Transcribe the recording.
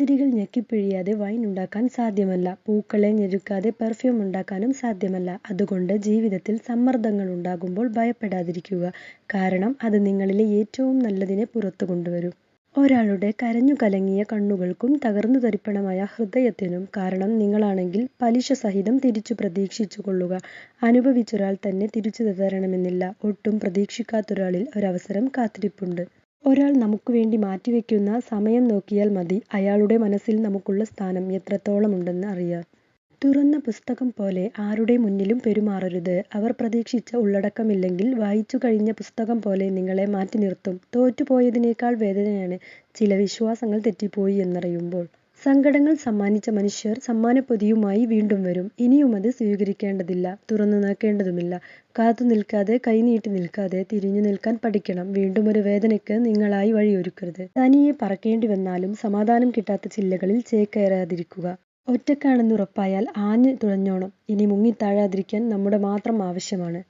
മുന്തിരികൾ ഞെക്കിപ്പിഴിയാതെ wine ഉണ്ടാക്കാൻ സാധ്യമല്ല. പൂക്കളെ ഞെരുക്കാതെ പെർഫ്യൂം ഉണ്ടാക്കാനും സാധ്യമല്ല. അതുകൊണ്ട് ജീവിതത്തിൽ സമ്മർദ്ദങ്ങൾ ഉണ്ടാകുമ്പോൾ ഭയപ്പെടാതിരിക്കുക. കാരണം അത് നിങ്ങളിലെ ഏറ്റവും നല്ലതിനെ പുറത്തു കൊണ്ടുവരും. ഒരാളുടെ കരഞ്ഞു കലങ്ങിയ കണ്ണുകൾക്കും തകർന്നു തരിപ്പണമായ ഹൃദയത്തിനും കാരണം നിങ്ങളാണെങ്കിൽ പലിശ സഹിതം തിരിച്ചു പ്രതീക്ഷിച്ചു കൊള്ളുക. അനുഭവിച്ചൊരാൾ തന്നെ തിരിച്ചു തരണമെന്നില്ല. ഒട്ടും പ്രതീക്ഷിക്കാത്തൊരാളിൽ ഒരവസരം കാത്തിരിപ്പുണ്ട്. ഒരാൾ നമുക്ക് നമുക്കുവേണ്ടി മാറ്റിവെക്കുന്ന സമയം നോക്കിയാൽ മതി അയാളുടെ മനസ്സിൽ നമുക്കുള്ള സ്ഥാനം എത്രത്തോളമുണ്ടെന്ന് അറിയാൻ. തുറന്ന പുസ്തകം പോലെ ആരുടെ മുന്നിലും പെരുമാറരുത്. അവർ പ്രതീക്ഷിച്ച ഉള്ളടക്കമില്ലെങ്കിൽ വായിച്ചുകഴിഞ്ഞ പുസ്തകം പോലെ നിങ്ങളെ മാറ്റി നിർത്തും തോറ്റുപോയതിനേക്കാൾ വേദനയാണ് ചില വിശ്വാസങ്ങൾ തെറ്റിപ്പോയി എന്നറിയുമ്പോൾ. സങ്കടങ്ങൾ സമ്മാനിച്ച മനുഷ്യർ സമ്മാനപ്പൊതിയുമായി വീണ്ടും വരും. ഇനിയുമത് സ്വീകരിക്കേണ്ടതില്ല. തുറന്നു നോക്കേണ്ടതുമില്ല. കാത്തു നിൽക്കാതെ കൈനീട്ടി നിൽക്കാതെ തിരിഞ്ഞു നിൽക്കാൻ പഠിക്കണം. വീണ്ടും ഒരു വേദനയ്ക്ക് നിങ്ങളായി വഴിയൊരുക്കരുത്. തനിയെ പറക്കേണ്ടി വന്നാലും സമാധാനം കിട്ടാത്ത ചില്ലകളിൽ ചേക്കേറാതിരിക്കുക. ഒറ്റക്കാണെന്നുറപ്പായാൽ ആഞ്ഞു തുഴഞ്ഞോണം. ഇനി മുങ്ങിത്താഴാതിരിക്കാൻ നമ്മുടെ മാത്രം ആവശ്യമാണ്.